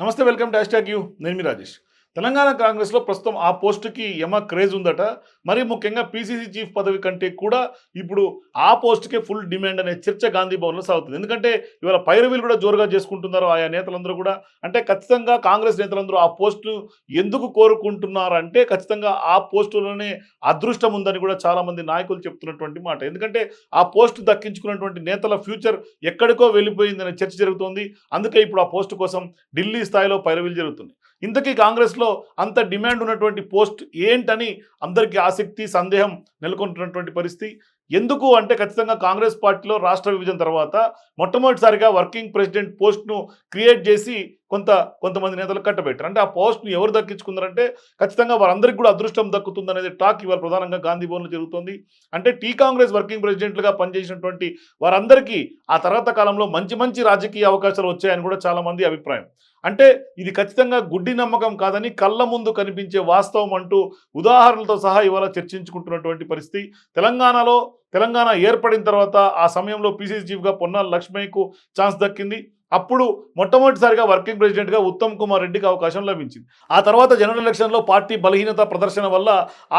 నమస్తే welcome to hashtag U నేను మీ రాజేష్ తెలంగాణ కాంగ్రెస్లో ప్రస్తుతం ఆ పోస్టుకి ఎమ క్రేజ్ ఉందట. మరి ముఖ్యంగా పీసీసీ చీఫ్ పదవి కంటే కూడా ఇప్పుడు ఆ పోస్టుకే ఫుల్ డిమాండ్ అనే చర్చ గాంధీ భవన్లో సాగుతుంది. ఎందుకంటే ఇవాళ పైరవీలు కూడా జోరుగా చేసుకుంటున్నారు ఆయా నేతలందరూ కూడా. అంటే ఖచ్చితంగా కాంగ్రెస్ నేతలందరూ ఆ పోస్టును ఎందుకు కోరుకుంటున్నారంటే ఖచ్చితంగా ఆ పోస్టులోనే అదృష్టం ఉందని కూడా చాలామంది నాయకులు చెప్తున్నటువంటి మాట. ఎందుకంటే ఆ పోస్టు దక్కించుకున్నటువంటి నేతల ఫ్యూచర్ ఎక్కడికో వెళ్ళిపోయిందనే చర్చ జరుగుతోంది. అందుకే ఇప్పుడు ఆ పోస్టు కోసం ఢిల్లీ స్థాయిలో పైరవీలు జరుగుతుంది ఇంతకీ కాంగ్రెస్లో అంత డిమాండ్ ఉన్నటువంటి పోస్ట్ ఏంటని అందరికీ ఆసక్తి సందేహం నెలకొంటున్నటువంటి పరిస్థితి. ఎందుకు అంటే ఖచ్చితంగా కాంగ్రెస్ పార్టీలో రాష్ట్ర విభజన తర్వాత మొట్టమొదటిసారిగా వర్కింగ్ ప్రెసిడెంట్ పోస్ట్ను క్రియేట్ చేసి కొంత కొంతమంది నేతలు కట్టబెట్టారు. అంటే ఆ పోస్ట్ను ఎవరు దక్కించుకున్నారంటే ఖచ్చితంగా వారందరికీ కూడా అదృష్టం దక్కుతుంది అనేది టాక్ ఇవాళ ప్రధానంగా గాంధీ భవన్లో జరుగుతుంది. అంటే టీ కాంగ్రెస్ వర్కింగ్ ప్రెసిడెంట్లుగా పనిచేసినటువంటి వారందరికీ ఆ తర్వాత కాలంలో మంచి మంచి రాజకీయ అవకాశాలు వచ్చాయని కూడా చాలామంది అభిప్రాయం. అంటే ఇది ఖచ్చితంగా గుడ్డి నమ్మకం కాదని కళ్ళ ముందు కనిపించే వాస్తవం అంటూ ఉదాహరణలతో సహా ఇవాళ చర్చించుకుంటున్నటువంటి పరిస్థితి. తెలంగాణలో తెలంగాణ ఏర్పడిన తర్వాత ఆ సమయంలో పీసీసీ చీఫ్గా పొన్నాల లక్ష్మయ్యకు ఛాన్స్ దక్కింది. అప్పుడు మొట్టమొదటిసారిగా వర్కింగ్ ప్రెసిడెంట్గా ఉత్తమ్ కుమార్ రెడ్డికి అవకాశం లభించింది. ఆ తర్వాత జనరల్ ఎలక్షన్లో పార్టీ బలహీనత ప్రదర్శన వల్ల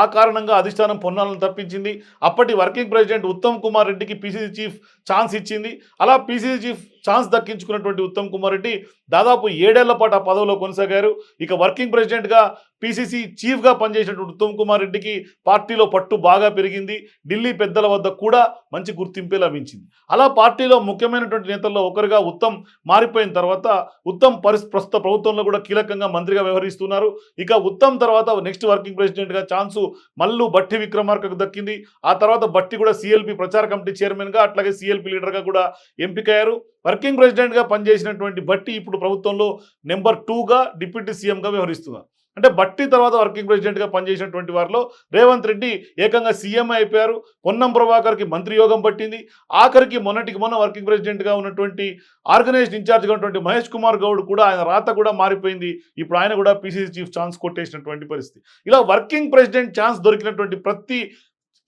ఆ కారణంగా అధిష్టానం పొన్నాలను తప్పించింది. అప్పటి వర్కింగ్ ప్రెసిడెంట్ ఉత్తమ్ కుమార్ రెడ్డికి పీసీసీ చీఫ్ ఛాన్స్ ఇచ్చింది. అలా పీసీసీ చీఫ్ ఛాన్స్ దక్కించుకున్నటువంటి ఉత్తమ్ కుమార్ రెడ్డి దాదాపు ఏడేళ్ళ పాటు ఆ పదవిలో కొనసాగారు. ఇక వర్కింగ్ ప్రెసిడెంట్గా పీసీసీ చీఫ్గా పనిచేసినటువంటి ఉత్తమ్ కుమార్ రెడ్డికి పార్టీలో పట్టు బాగా పెరిగింది. ఢిల్లీ పెద్దల వద్ద కూడా మంచి గుర్తింపే లభించింది. అలా పార్టీలో ముఖ్యమైనటువంటి నేతల్లో ఒకరుగా ఉత్తమ్ మారిపోయిన తర్వాత ఉత్తమ్ పరిస్ ప్రస్తుత ప్రభుత్వంలో కూడా కీలకంగా మంత్రిగా వ్యవహరిస్తున్నారు. ఇక ఉత్తమ్ తర్వాత నెక్స్ట్ వర్కింగ్ ప్రెసిడెంట్గా ఛాన్సు మల్లు బట్టి విక్రమార్కకు దక్కింది. ఆ తర్వాత బట్టి కూడా సిఎల్పి ప్రచార కమిటీ చైర్మన్గా అట్లాగే సిఎల్పి లీడర్గా కూడా ఎంపికయ్యారు. వర్కింగ్ ప్రెసిడెంట్గా పనిచేసినటువంటి బట్టి ఇప్పుడు ప్రభుత్వంలో నెంబర్ టూగా డిప్యూటీ సీఎంగా వ్యవహరిస్తున్నారు. అంటే బట్టి తర్వాత వర్కింగ్ ప్రెసిడెంట్గా పనిచేసినటువంటి వారిలో రేవంత్ రెడ్డి ఏకంగా సీఎం అయిపోయారు. పొన్నం ప్రభాకర్కి మంత్రి యోగం పట్టింది. ఆఖరికి మొన్నటికి మొన్న వర్కింగ్ ప్రెసిడెంట్గా ఉన్నటువంటి ఆర్గనైజ్డ్ ఇన్ఛార్జ్గా ఉన్నటువంటి మహేష్ కుమార్ గౌడ్ కూడా ఆయన రాత కూడా మారిపోయింది. ఇప్పుడు ఆయన కూడా పీసీసీ చీఫ్ ఛాన్స్ కొట్టేసినటువంటి పరిస్థితి. ఇలా వర్కింగ్ ప్రెసిడెంట్ ఛాన్స్ దొరికినటువంటి ప్రతి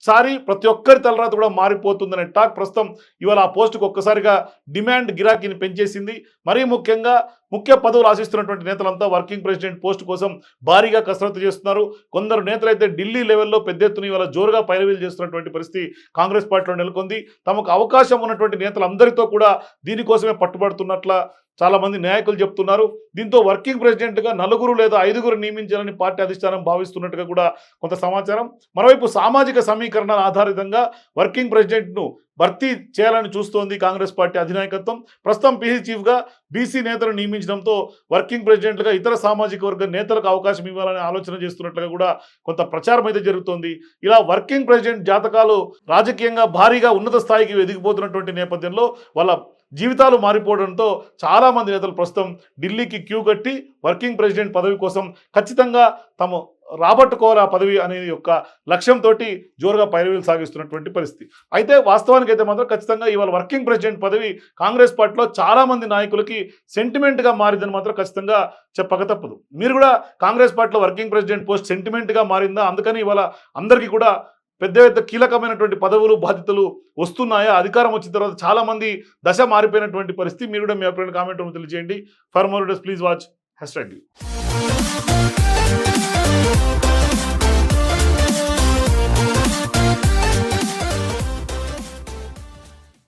సారి ప్రతి ఒక్కరి తలరాత కూడా మారిపోతుందనే టాక్ ప్రస్తుతం ఇవాళ ఆ పోస్టుకు ఒక్కసారిగా డిమాండ్ గిరాకీని పెంచేసింది. మరీ ముఖ్యంగా ముఖ్య పదవులు ఆశిస్తున్నటువంటి నేతలంతా వర్కింగ్ ప్రెసిడెంట్ పోస్ట్ కోసం భారీగా కసరత్తు చేస్తున్నారు. కొందరు నేతలైతే ఢిల్లీ లెవెల్లో పెద్ద ఎత్తున ఇవాళ జోరుగా పైరవీలు చేస్తున్నటువంటి పరిస్థితి కాంగ్రెస్ పార్టీలో నెలకొంది. తమకు అవకాశం ఉన్నటువంటి నేతలందరితో కూడా దీనికోసమే పట్టుబడుతున్నట్ల చాలా మంది నాయకులు చెప్తున్నారు దీంతో వర్కింగ్ ప్రెసిడెంట్గా నలుగురు లేదా ఐదుగురు నియమించాలని పార్టీ అధిష్టానం భావిస్తున్నట్టుగా కూడా కొంత సమాచారం. మరోవైపు సామాజిక సమీకరణాల ఆధారితంగా వర్కింగ్ ప్రెసిడెంట్ను భర్తీ చేయాలని చూస్తోంది కాంగ్రెస్ పార్టీ అధినాయకత్వం. ప్రస్తుతం పీసీ చీఫ్గా బీసీ నేతలు నియమించడంతో వర్కింగ్ ప్రెసిడెంట్గా ఇతర సామాజిక వర్గ నేతలకు అవకాశం ఇవ్వాలని ఆలోచన చేస్తున్నట్లుగా కూడా కొంత ప్రచారం అయితే జరుగుతోంది. ఇలా వర్కింగ్ ప్రెసిడెంట్ జాతకాలు రాజకీయంగా భారీగా ఉన్నత స్థాయికి ఎదిగిపోతున్నటువంటి నేపథ్యంలో వాళ్ళ జీవితాలు మారిపోవడంతో చాలామంది నేతలు ప్రస్తుతం ఢిల్లీకి క్యూ కట్టి వర్కింగ్ ప్రెసిడెంట్ పదవి కోసం ఖచ్చితంగా తమ రాబట్టుకోవాలి ఆ పదవి అనే యొక్క లక్ష్యంతో జోరుగా పైరవీలు సాగిస్తున్నటువంటి పరిస్థితి. అయితే వాస్తవానికి అయితే మాత్రం ఖచ్చితంగా ఇవాళ వర్కింగ్ ప్రెసిడెంట్ పదవి కాంగ్రెస్ పార్టీలో చాలామంది నాయకులకి సెంటిమెంట్గా మారిందని మాత్రం ఖచ్చితంగా చెప్పక తప్పదు. మీరు కూడా కాంగ్రెస్ పార్టీలో వర్కింగ్ ప్రెసిడెంట్ పోస్ట్ సెంటిమెంట్గా మారిందా? అందుకని ఇవాళ అందరికీ కూడా పెద్ద పెద్ద కీలకమైనటువంటి పదవులు బాధ్యతలు వస్తున్నాయా? అధికారం వచ్చిన తర్వాత చాలామంది దశ మారిపోయినటువంటి పరిస్థితి. మీరు కూడా మీ అభిప్రాయం కామెంట్ తెలియజేయండి. For more days please watch hash tag